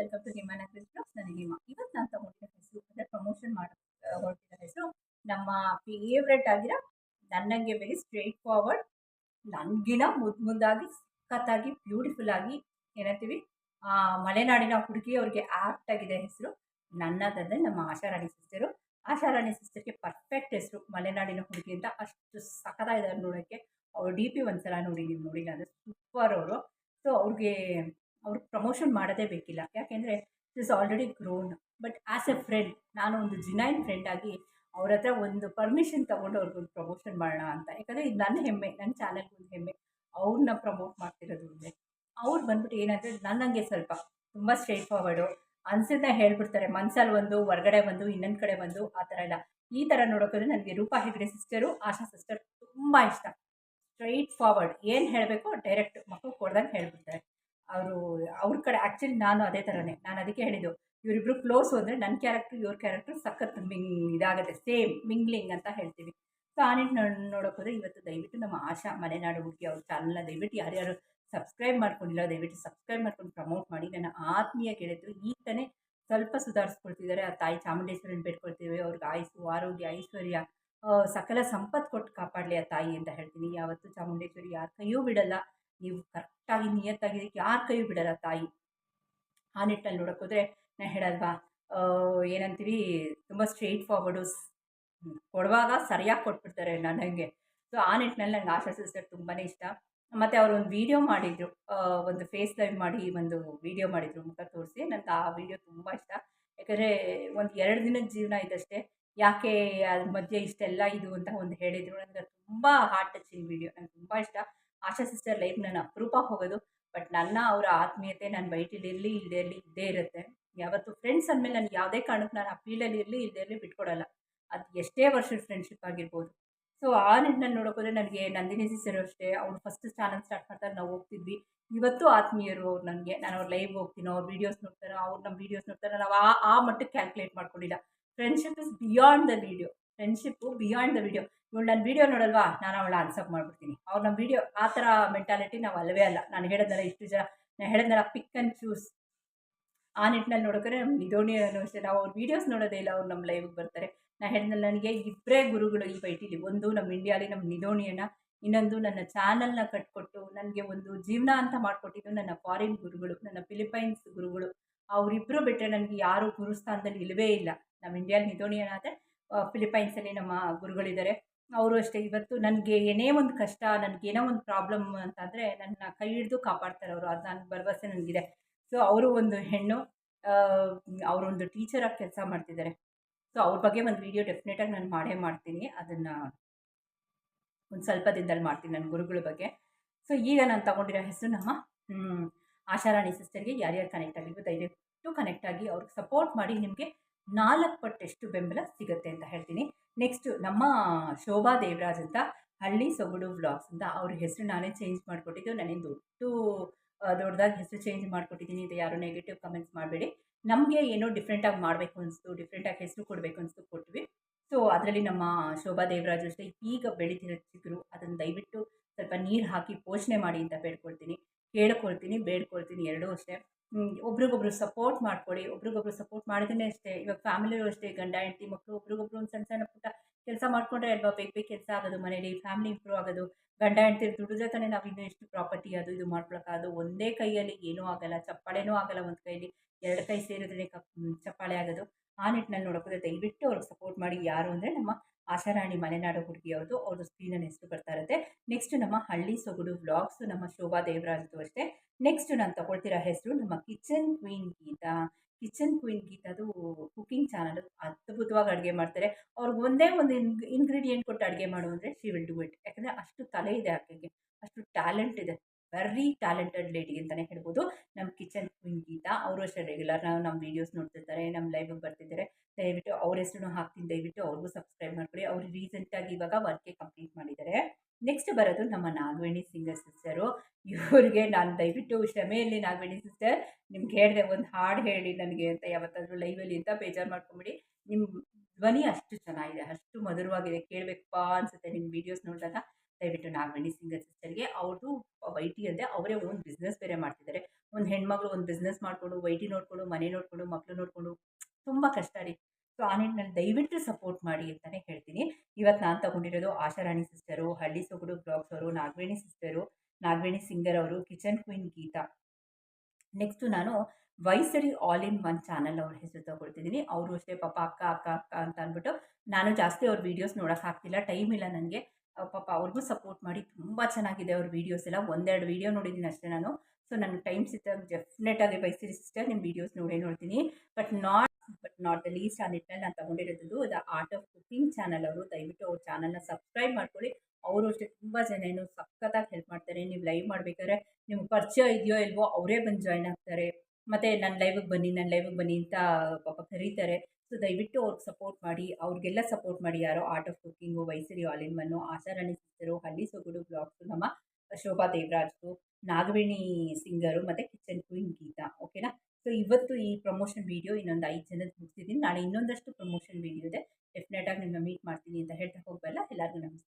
Welcome to ಹಿಮಾನ ಇವತ್ತು ನಾನು ತಗೊಂಡಿರೋ ಹೆಸರು, ಅಂದರೆ ಪ್ರಮೋಷನ್ ಮಾಡ್ತಾ ಹೊರಟಿರೋ ಹೆಸರು, ನಮ್ಮ ಫೇವ್ರೆಟ್ ಆಗಿರೋ ನನ್ನಂಗೆ ವೆರಿ ಸ್ಟ್ರೈಟ್ ಫಾರ್ವರ್ಡ್ ನನಗಿನ ಮುದ್ದು ಮುದ್ದಾಗಿ ಸಖತ್ತಾಗಿ ಬ್ಯೂಟಿಫುಲ್ ಆಗಿ ಏನಂತೀವಿ ಮಲೆನಾಡಿನ ಹುಡುಗಿ ಅವ್ರಿಗೆ ಆಪ್ಟ್ ಆಗಿದೆ ಹೆಸರು, ನನ್ನದಂದರೆ ನಮ್ಮ ಆಶಾರಾಣಿ ಸಿಸ್ಟರು ಆಶಾರಾಣಿ ಸಿಸ್ಟರ್ಗೆ ಪರ್ಫೆಕ್ಟ್ ಹೆಸರು, ಮಲೆನಾಡಿನ ಹುಡುಗಿ ಅಂತ ಅಷ್ಟು ಸಖತ್ತಾಗಿದ್ದಾರೆ ನೋಡೋಕ್ಕೆ. ಅವ್ರು ಡಿ ಪಿ ಒಂದ್ಸಲ ನೋಡಿ, ನೀವು ನೋಡಿಲ್ಲ ಅಂದರೆ ಸೂಪರ್ ಅವರು. ಸೊ ಅವ್ರಿಗೆ ಪ್ರಮೋಷನ್ ಮಾಡೋದೇ ಬೇಕಿಲ್ಲ. ಯಾಕೆಂದರೆ is already grown but as a friend ನಾನು ಒಂದು ಜಿನೈನ್ ಫ್ರೆಂಡ್ ಆಗಿ ಅವ್ರ ಹತ್ರ ಒಂದು ಪರ್ಮಿಷನ್ ತೊಗೊಂಡು ಅವ್ರಿಗೊಂದು ಪ್ರಮೋಷನ್ ಮಾಡೋಣ ಅಂತ. ಯಾಕಂದರೆ ಇದು ನನ್ನ ಹೆಮ್ಮೆ, ನನ್ನ ಚಾನಲ್ಗೆ ಒಂದು ಹೆಮ್ಮೆ. ಅವ್ರನ್ನ ಪ್ರಮೋಟ್ ಮಾಡ್ತಿರೋದು ಅಂದರೆ ಅವ್ರು ಬಂದ್ಬಿಟ್ಟು ಏನಂದರೆ ನನ್ನಂಗೆ ಸ್ವಲ್ಪ ತುಂಬ ಸ್ಟ್ರೈಟ್ ಫಾರ್ವರ್ಡು ಅನ್ಸಿದ್ನ ಹೇಳ್ಬಿಡ್ತಾರೆ. ಮನ್ಸಲ್ಲಿ ಒಂದು, ಹೊರ್ಗಡೆ ಒಂದು ಇನ್ನೊಂದು ಕಡೆ ಬಂದು ಆ ಥರ ಎಲ್ಲ. ಈ ಥರ ನೋಡೋಕ್ಕೋದ್ರೆ ನನಗೆ ರೂಪಾ ಹೆಗ್ಡೆ ಸಿಸ್ಟರು ಆಶಾ ಸಿಸ್ಟರ್ ತುಂಬ ಇಷ್ಟ. ಸ್ಟ್ರೈಟ್ ಫಾರ್ವರ್ಡ್ ಏನು ಹೇಳಬೇಕು ಡೈರೆಕ್ಟ್ ಮಕ್ಕಳು ಕೊಡ್ದಂಗೆ ಹೇಳ್ಬಿಡ್ತಾರೆ. ಕಡೆ ಆ್ಯಕ್ಚುಲಿ ನಾನು ಅದೇ ಥರನೇ ನಾನು ಅದಕ್ಕೆ ಹೇಳಿದ್ದು, ಇವರಿಬ್ರು ಕ್ಲೋಸ್ ಅಂದರೆ ನನ್ನ ಕ್ಯಾರೆಕ್ಟ್ರ್ ಇವ್ರ ಕ್ಯಾರೆಕ್ಟ್ರ್ ಸಖತ್ ಮಿಂಗ್ ಇದಾಗುತ್ತೆ ಸೇಮ್ ಮಿಂಗ್ಲಿಂಗ್ ಅಂತ ಹೇಳ್ತೀವಿ. ಸೊ ಆ ನಿಟ್ಟಿನಲ್ಲಿ ನೋಡೋಕ್ಕೋದ್ರೆ ಇವತ್ತು ದಯವಿಟ್ಟು ನಮ್ಮ ಆಶಾ, ಮಲೆನಾಡು ಹುಡುಗಿ ಅವ್ರ ಚಾನಲ್ನ ದಯವಿಟ್ಟು ಯಾರ್ಯಾರು ಸಬ್ಸ್ಕ್ರೈಬ್ ಮಾಡ್ಕೊಂಡಿಲ್ಲ, ದಯವಿಟ್ಟು ಸಬ್ಸ್ಕ್ರೈಬ್ ಮಾಡ್ಕೊಂಡು ಪ್ರಮೋಟ್ ಮಾಡಿ, ನನ್ನ ಆತ್ಮೀಯ ಗೆಳೆಯರು ಈ ತಾನೇ ಸ್ವಲ್ಪ ಸುಧಾರಿಸ್ಕೊಳ್ತಿದ್ದಾರೆ. ಆ ತಾಯಿ ಚಾಮುಂಡೇಶ್ವರಿನ ಬೇಡ್ಕೊಳ್ತೀವಿ, ಅವ್ರಿಗೆ ಆಯುಸ್ಸು ಆರೋಗ್ಯ, ಐಶ್ವರ್ಯ ಸಕಲ ಸಂಪತ್ತು ಕೊಟ್ಟು ಕಾಪಾಡಲಿ ಆ ತಾಯಿ ಅಂತ ಹೇಳ್ತೀನಿ. ಯಾವತ್ತು ಚಾಮುಂಡೇಶ್ವರಿ ಯಾರ ಕೈಯೂ ಬಿಡಲ್ಲ. ನೀವು ಕರೆಕ್ಟಾಗಿ ನಿಯತ್ತಾಗಿದ್ದಕ್ಕೆ ಯಾರ ಕೈಯೂ ಬಿಡಲ್ಲ ತಾಯಿ. ಆ ನಿಟ್ಟಲ್ಲಿ ನೋಡೋಕೆ ಹೋದರೆ ನಾನು ಹೇಳಲ್ವಾ ಏನಂತೀವಿ, ತುಂಬ ಸ್ಟ್ರೈಟ್ ಫಾರ್ವರ್ಡು ಕೊಡುವಾಗ ಸರಿಯಾಗಿ ಕೊಟ್ಬಿಡ್ತಾರೆ ನನಗೆ ಸೊ ಆ ನಿಟ್ಟಿನಲ್ಲಿ ನಂಗೆ ಆಶಾ ಸಿಸ್ಟರ್ ತುಂಬಾ ಇಷ್ಟ. ಮತ್ತು ಅವರು ಒಂದು ವೀಡಿಯೋ ಮಾಡಿದರು ಒಂದು ಫೇಸ್ ಲೈವ್ ಮಾಡಿ, ಒಂದು ವೀಡಿಯೋ ಮಾಡಿದರು, ಮುಖ ತೋರಿಸಿ ನನಗೆ ಆ ವಿಡಿಯೋ ತುಂಬ ಇಷ್ಟ. ಯಾಕಂದರೆ, ಒಂದು ಎರಡು ದಿನದ ಜೀವನ ಇದಷ್ಟೇ. ಯಾಕೆ ಅದ್ರ ಮಧ್ಯೆ ಇಷ್ಟೆಲ್ಲ ಇದು ಅಂತ ಒಂದು ಹೇಳಿದರು. ನನಗೆ ತುಂಬ ಹಾರ್ಟ್ ಟಚಿಂಗ್ ವಿಡಿಯೋ ನಂಗೆ ತುಂಬ ಇಷ್ಟ. ಆಶಾ ಸಿಸ್ಟರ್ ಲೈಫ್ ನನ್ನ ಅಪರೂಪ ಹೋಗೋದು. ಬಟ್ ನನ್ನ ಅವರ ಆತ್ಮೀಯತೆ ನನ್ನ ಬೈಟಲ್ಲಿ ಇರಲಿ ಇಲ್ಲದೆ ಇರಲಿ, ಇದ್ದೇ ಇರುತ್ತೆ. ಯಾವತ್ತು ಫ್ರೆಂಡ್ಸ್ ಅಂದಮೇಲೆ ನಾನು ಯಾವುದೇ ಕಾರಣಕ್ಕೆ ನಾನು ಆ ಫೀಲ್ಡಲ್ಲಿ ಇರಲಿ ಇಲ್ಲದೇ ಇರಲಿ ಬಿಟ್ಕೊಡಲ್ಲ. ಅದು ಎಷ್ಟೇ ವರ್ಷದ ಫ್ರೆಂಡ್ಶಿಪ್ ಆಗಿರ್ಬೋದು. ಸೊ ಆ ನಿಟ್ಟಿನಲ್ಲಿ ನೋಡೋಕೋದ್ರೆ ನನಗೆ ನಂದಿನಿ ಸಿಸರು ಅಷ್ಟೇ, ಅವ್ರು ಫಸ್ಟ್ ಚಾನಲ್ ಸ್ಟಾರ್ಟ್ ಮಾಡ್ತಾರೆ, ನಾವು ಹೋಗ್ತಿದ್ವಿ. ಇವತ್ತು ಆತ್ಮೀಯರು ಅವ್ರು ನನಗೆ, ನಾನು ಅವ್ರ ಲೈವ್ ಹೋಗ್ತೀನೋ, ಅವ್ರ ವೀಡಿಯೋಸ್ ನೋಡ್ತಾರೋ, ಅವ್ರು ನಮ್ಮ ವೀಡಿಯೋಸ್ ನೋಡ್ತಾರೋ, ನಾವು ಆ ಆ ಮಟ್ಟಕ್ಕೆ ಕ್ಯಾಲ್ಕುಲೇಟ್ ಮಾಡ್ಕೊಂಡಿಲ್ಲ. Friendship is beyond the video friendship beyond the video ಇವಳು ನನ್ನ ವೀಡಿಯೋ ನೋಡಲ್ವಾ? ನಾನು ಅವಳ ಅನ್ಸಪ್ ಮಾಡ್ಬಿಡ್ತೀನಿ. ಅವ್ರು ನಮ್ಮ ವೀಡಿಯೋ ಆ ಥರ ಮೆಂಟಾಲಿಟಿ ನಾವು ಅಲ್ಲವೇ ಅಲ್ಲ. ನಾನು ಹೇಳಿದ್ನಲ್ಲ ಇಷ್ಟು ಜನ, ನಾನು ಹೇಳಿದ್ನಲ್ಲ ಪಿಕ್ ಆ್ಯಂಡ್ ಚೂಸ್ ಆ ನಿಟ್ಟಿನಲ್ಲಿ ನೋಡೋಕೆ ನಮ್ಮ ನಿಧೋಣಿ ಅಷ್ಟೇ. ನಾವು ಅವ್ರ ವೀಡಿಯೋಸ್ ನೋಡೋದೇ ಇಲ್ಲ, ಅವ್ರು ನಮ್ಮ ಲೈವ್ಗೆ ಬರ್ತಾರೆ. ನಾನು ಹೇಳಿದ್ನಲ್ಲ ನನಗೆ ಇಬ್ಬರೇ ಗುರುಗಳು ಈ ಬೈಟಿಲಿ. ಒಂದು ನಮ್ಮ ಇಂಡಿಯಾಲಿ ನಮ್ಮ ನಿಧೋಣಿಯನ್ನು ಇನ್ನೊಂದು ನನ್ನ ಚಾನಲ್ನ ಕಟ್ಕೊಟ್ಟು, ನನಗೆ ಒಂದು ಜೀವನ ಅಂತ ಮಾಡಿಕೊಟ್ಟಿದ್ದು ನನ್ನ ಫಾರಿನ್ ಗುರುಗಳು, ನನ್ನ ಫಿಲಿಪೈನ್ಸ್ ಗುರುಗಳು. ಅವರಿಬ್ಬರು ಬಿಟ್ಟರೆ ನನಗೆ ಯಾರು ಗುರುಸ್ಥಾನದಲ್ಲಿ ಇಲ್ಲವೇ ಇಲ್ಲ. ನಮ್ಮ ಇಂಡಿಯಾಲಿ ನಿಧೋಣಿಯನ್ನ ಆದರೆ ಫಿಲಿಪೈನ್ಸಲ್ಲಿ ನಮ್ಮ ಗುರುಗಳಿದ್ದಾರೆ. ಅವರು ಅಷ್ಟೇ, ಇವತ್ತು ನನಗೆ ಏನೇ ಒಂದು ಕಷ್ಟ ನನಗೇನೋ ಒಂದು ಪ್ರಾಬ್ಲಮ್ ಅಂತಂದರೆ ನನ್ನ ಕೈ ಹಿಡಿದು ಕಾಪಾಡ್ತಾರೆ ಅವರು. ಅದು ನನ್ನ ಭರವಸೆ ನನಗಿದೆ. ಸೊ ಅವರು ಒಂದು ಹೆಣ್ಣು ಅವರೊಂದು ಟೀಚರಾಗಿ ಕೆಲಸ ಮಾಡ್ತಿದ್ದಾರೆ. ಸೊ ಅವ್ರ ಬಗ್ಗೆ ಒಂದು ವೀಡಿಯೋ ಡೆಫಿನೆಟಾಗಿ ನಾನು ಮಾಡೇ ಮಾಡ್ತೀನಿ. ಅದನ್ನು ಒಂದು ಸ್ವಲ್ಪ ದಿನದಲ್ಲಿ ಮಾಡ್ತೀನಿ ನನ್ನ ಗುರುಗಳ ಬಗ್ಗೆ. ಸೊ ಈಗ ನಾನು ತಗೊಂಡಿರೋ ಹೆಸರು ನಮ್ಮ ಆಶಾರಾಣಿ ಸಿಸ್ಟರ್ಗೆ ಯಾರ್ಯಾರು ಕನೆಕ್ಟ್ ಆಗಿರ್ಬೋದು ದಯವಿಟ್ಟು ಕನೆಕ್ಟ್ ಆಗಿ ಅವ್ರಿಗೆ ಸಪೋರ್ಟ್ ಮಾಡಿ ನಿಮಗೆ ನಾಲ್ಕು ಪಟ್ಟೆಷ್ಟು ಬೆಂಬಲ ಸಿಗುತ್ತೆ ಅಂತ ಹೇಳ್ತೀನಿ. ನೆಕ್ಸ್ಟು ನಮ್ಮ ಶೋಭಾ ದೇವರಾಜ್ ಅಂತ ಹಳ್ಳಿ ಸೊಗಡು ವ್ಲಾಗ್ಸ್ ಅಂತ ಅವ್ರ ಹೆಸರು ನಾನೇ ಚೇಂಜ್ ಮಾಡಿಕೊಟ್ಟಿದ್ದು. ನನಗೆ ದೊಡ್ಡ ದೊಡ್ಡದಾಗಿ ಹೆಸರು ಚೇಂಜ್ ಮಾಡಿಕೊಟ್ಟಿದ್ದೀನಿ ಅಂತ ಯಾರು ನೆಗೆಟಿವ್ ಕಮೆಂಟ್ಸ್ ಮಾಡಬೇಡಿ. ನಮಗೆ ಏನೋ ಡಿಫ್ರೆಂಟಾಗಿ ಮಾಡಬೇಕು ಅನಿಸ್ತು ಡಿಫ್ರೆಂಟಾಗಿ ಹೆಸರು ಕೊಡಬೇಕು ಅನಿಸ್ತು ಕೊಟ್ವಿ. ಸೊ ಅದರಲ್ಲಿ ನಮ್ಮ ಶೋಭಾ ದೇವರಾಜ್ ಅಷ್ಟೇ ಈಗ ಬೆಳೀತಿರೋ ಚಿಕ್ಕರು ಅದನ್ನು ದಯವಿಟ್ಟು ಸ್ವಲ್ಪ ನೀರು ಹಾಕಿ ಪೋಷಣೆ ಮಾಡಿ ಅಂತ ಬೇಡ್ಕೊಳ್ತೀನಿ. ಕೇಳ್ಕೊಳ್ತೀನಿ, ಬೇಡ್ಕೊಳ್ತೀನಿ ಎರಡೂ ಅಷ್ಟೇ. ಒಬ್ರಿಗೊಬ್ರು ಸಪೋರ್ಟ್ ಮಾಡ್ಕೊಳ್ಳಿ ಒಬ್ರಿಗೊಬ್ರು ಸಪೋರ್ಟ್ ಮಾಡಿದ್ರೆ ಅಷ್ಟೇ. ಇವಾಗ ಫ್ಯಾಮಿಲಿಯೂ ಅಷ್ಟೇ, ಗಂಡ, ಹೆಂಡತಿ ಮಕ್ಕಳು ಒಬ್ರಿಗೊಬ್ರು ಒಂದು ಸಣ್ಣ ಸಣ್ಣ ಪುಟ್ಟ ಕೆಲಸ ಮಾಡ್ಕೊಂಡ್ರೆ ಅಲ್ವಾ ಬೇಗ ಬೇಗ ಕೆಲಸ ಆಗೋದು ಮನೇಲಿ ಫ್ಯಾಮಿಲಿ ಇಂಪ್ರೂವ್ ಆಗೋದು. ಗಂಡ, ಹೆಂಡತಿ ದುಡಿದ್ರೆ ತಾನೇ ನಾವು ಇನ್ನೂ ಎಷ್ಟು ಪ್ರಾಪರ್ಟಿ ಅದು ಇದು ಮಾಡ್ಕೊಳಕ್ಕಾಗೋದು ಒಂದೇ ಕೈಯಲ್ಲಿ ಏನೂ ಆಗಲ್ಲ, ಚಪ್ಪಾಳೆನೂ ಆಗಲ್ಲ ಒಂದು ಕೈಯಲ್ಲಿ ಎರಡು ಕೈ ಸೇರಿದ್ರೆ ಕಪ್ ಚಪ್ಪಾಳೆ ಆಗೋದು. ಆ ನಿಟ್ಟಿನಲ್ಲಿ ನೋಡೋಕ್ಕೆ ದಯವಿಟ್ಟು ಅವ್ರಿಗೆ ಸಪೋರ್ಟ್ ಮಾಡಿ ಯಾರು ಅಂದರೆ ನಮ್ಮ ಆಶಾರಾಣಿ ಮಲೆನಾಡು ಹುಡುಗಿ ಅವ್ರದ್ದು ಅವ್ರದ್ದು ಸ್ಕ್ರೀನಲ್ಲಿ ಹೆಸರು ಬರ್ತಾ ಇರುತ್ತೆ. ನೆಕ್ಸ್ಟ್ ನಮ್ಮ ಹಳ್ಳಿ ಸೊಗಡು ವ್ಲಾಗ್ಸ್ ನಮ್ಮ ಶೋಭಾ ದೇವರಾಜ್ದು ಅಷ್ಟೇ. ನೆಕ್ಸ್ಟ್ ನಾನು ತಗೊಳ್ತಿರೋ ಹೆಸರು ನಮ್ಮ kitchen queen Geetha. Kitchen queen ಗೀತಾದು cooking channel ಅದ್ಭುತವಾಗಿ ಅಡುಗೆ ಮಾಡ್ತಾರೆ. ಅವ್ರಿಗೆ ಒಂದೇ ಒಂದು ಇನ್ ಇಂಗ್ರೀಡಿಯೆಂಟ್ ಕೊಟ್ಟು ಅಡುಗೆ ಮಾಡು ಅಂದರೆ ಶಿ ವಿಲ್ ಡೂ ಇಟ್ ಯಾಕಂದರೆ ಅಷ್ಟು ತಲೆ ಇದೆ ಆಕೆಗೆ. ಅಷ್ಟು ಟ್ಯಾಲೆಂಟ್ ಇದೆ. ವೆರಿ ಟ್ಯಾಲೆಂಟೆಡ್ ಲೇಡಿ ಅಂತಲೇ ಹೇಳ್ಬೋದು. ನಮ್ಮ ಕಿಚನ್ ಕ್ವೀನ್ ಗೀತಾ, ಅವರು ಅಷ್ಟೇ ರೆಗ್ಯುಲರ್ ನಾವು ನಮ್ಮ ವೀಡಿಯೋಸ್ ನೋಡ್ತಿರ್ತಾರೆ ನಮ್ಮ ಲೈವಿಗೆ ಬರ್ತಿದ್ದಾರೆ ದಯವಿಟ್ಟು ಅವ್ರ ಹೆಸರು ಹಾಕ್ತೀನಿ, ದಯವಿಟ್ಟು ಅವ್ರಿಗೂ ಸಬ್ಸ್ಕ್ರೈಬ್ ಮಾಡ್ಕೊಳ್ಳಿ ಅವರು ರೀಸೆಂಟಾಗಿ ಇವಾಗ ವರ್ಕೆ ಕಂಪ್ಲೀಟ್ ಮಾಡಿದ್ದಾರೆ. ನೆಕ್ಸ್ಟ್ ಬರೋದು ನಮ್ಮ ನಾಗವೇಣಿ ಸಿಂಗರ್ ಸಿಸ್ಟರು ಇವ್ರಿಗೆ ನಾನು ದಯವಿಟ್ಟು ಶ್ರಮೆಯಲ್ಲಿ ನಾಗವೇಣಿ ಸಿಸ್ಟರ್ ನಿಮ್ಗೆ ಹೇಳಿದೆ ಒಂದು ಹಾಡು ಹೇಳಿ ನನಗೆ ಅಂತ ಯಾವತ್ತಾದರೂ ಲೈವಲ್ಲಿ ಅಂತ ಬೇಜಾರು ಮಾಡ್ಕೊಂಬಿಡಿ. ನಿಮ್ಮ ಧ್ವನಿ ಅಷ್ಟು ಚೆನ್ನಾಗಿದೆ, ಅಷ್ಟು ಮಧುರವಾಗಿದೆ, ಕೇಳಬೇಕಪ್ಪ ಅನಿಸುತ್ತೆ ನಿಮ್ಮ ವೀಡಿಯೋಸ್ ನೋಡಿದಾಗ. ದಯವಿಟ್ಟು ನಾಗವೇಣಿ ಸಿಂಗರ್ ಸಿಸ್ಟರ್ಗೆ ಅವ್ರದ್ದು ವೈ ಟಿ ಅಲ್ಲದೆ ಅವರೇ ಓನ್ ಬಿಸ್ನೆಸ್ ಬೇರೆ ಮಾಡ್ತಿದ್ದಾರೆ. ಒಂದು ಹೆಣ್ಮಗಳು ಒಂದು ಬಿಸ್ನೆಸ್ ಮಾಡಿಕೊಂಡು, ವೈಟಿ ನೋಡಿಕೊಂಡು, ಮನೆ ನೋಡಿಕೊಂಡು ಮಕ್ಕಳು ನೋಡಿಕೊಂಡು, ತುಂಬ ಕಷ್ಟ ರೀ. ಸೊ ಆ ನಿಟ್ಟಿನಲ್ಲಿ ದಯವಿಟ್ಟು ಸಪೋರ್ಟ್ ಮಾಡಿ ಅಂತಲೇ ಹೇಳ್ತೀನಿ. ಇವತ್ತು ನಾನು ತಗೊಂಡಿರೋದು ಆಶಾರಾಣಿ ಸಿಸ್ಟರು ಹಳ್ಳಿ ಸೊಗಡು ಬ್ಲಾಗ್ಸ್ ಅವರು, ನಾಗವೇಣಿ ಸಿಸ್ಟರು ನಾಗವೇಣಿ ಸಿಂಗರ್ ಅವರು ಕಿಚನ್ ಕ್ವೀನ್ ಗೀತಾ. ನೆಕ್ಸ್ಟು ನಾನು ವೈಸರಿ ಆಲ್ ಇನ್ ಒನ್ ಚಾನಲ್ ಅವ್ರ ಹೆಸರು ತಗೊಳ್ತಿದ್ದೀನಿ. ಅವರು ಅಷ್ಟೇ ಪಾಪ ಅಕ್ಕ ಅಕ್ಕ ಅಕ್ಕ ಅಂತ ಅಂದ್ಬಿಟ್ಟು ನಾನು ಜಾಸ್ತಿ ಅವ್ರ ವೀಡಿಯೋಸ್ ನೋಡೋಕೆ ಆಗ್ತಿಲ್ಲ ಟೈಮ್ ಇಲ್ಲ ನನಗೆ. ಪಾಪ ಅವ್ರಿಗೂ ಸಪೋರ್ಟ್ ಮಾಡಿ ತುಂಬ ಚೆನ್ನಾಗಿದೆ ಅವ್ರ ವೀಡಿಯೋಸ್ ಎಲ್ಲ. ಒಂದೆರಡು ವೀಡಿಯೋ ನೋಡಿದ್ದೀನಿ ಅಷ್ಟೇ ನಾನು. ಸೊ ನನ್ನ ಟೈಮ್ ಸಿಕ್ಕಾಗ ಡೆಫಿನೆಟಾಗಿ ಬಯಸಿರಿ ಸಿಸ್ಟರ್ ನಿಮ್ಮ ವೀಡಿಯೋಸ್ ನೋಡೇ ನೋಡ್ತೀನಿ. But not but not the least ಆ ನಿಟ್ಟಲ್ಲಿ ನಾನು ತಗೊಂಡಿರೋದು the art of cooking channel ಅವರು. ದಯವಿಟ್ಟು ಅವ್ರ ಚಾನಲ್ನ ಸಬ್ಸ್ಕ್ರೈಬ್ ಮಾಡ್ಕೊಳ್ಳಿ. ಅವರು ಅಷ್ಟೇ ತುಂಬ ಜನ ಏನು ಸಖತ್ತಾಗಿ ಹೆಲ್ಪ್ ಮಾಡ್ತಾರೆ. ನೀವು ಲೈವ್ ಮಾಡಬೇಕಾದ್ರೆ ನಿಮ್ಗೆ ಪರಿಚಯ ಇದೆಯೋ ಇಲ್ವೋ ಅವರೇ ಬಂದು ಜಾಯ್ನ್ ಆಗ್ತಾರೆ. ಮತ್ತು ನನ್ನ ಲೈವಿಗೆ ಬನ್ನಿ ನನ್ನ ಲೈವಿಗೆ ಬನ್ನಿ ಅಂತ ಪಾಪ ಕರೀತಾರೆ. ಸೊ ದಯವಿಟ್ಟು ಅವ್ರಿಗೆ ಸಪೋರ್ಟ್ ಮಾಡಿ, ಅವ್ರಿಗೆಲ್ಲ ಸಪೋರ್ಟ್ ಮಾಡಿ ಯಾರೋ art of cooking ವೈಸರಿ all in one Asharani sister Halli Sogadu blogs ನಮ್ಮ ಶೋಭಾ ದೇವರಾಜ್ದು ನಾಗವೇಣಿ ಸಿಂಗರು ಮತ್ತು ಕಿಚನ್ ಕ್ವೀನ್ ಗೀತಾ ಓಕೆನಾ ಸೊ ಇವತ್ತು ಈ ಪ್ರಮೋಷನ್ ವೀಡಿಯೋ ಇನ್ನೊಂದು ಐದು ಜನದ ಮುಗಿಸಿದ್ದೀನಿ ನಾಳೆ ಇನ್ನೊಂದಷ್ಟು ಪ್ರಮೋಷನ್ ವೀಡಿಯೋ ಇದೆ. ಡೆಫಿನೆಟಾಗಿ ನಿಮ್ಮನ್ನ ಮೀಟ್ ಮಾಡ್ತೀನಿ ಅಂತ ಹೇಳ್ತಾ ಹೋಗಬಲ್ಲ ಎಲ್ಲರಿಗೂ ನಮಸ್ತೆ.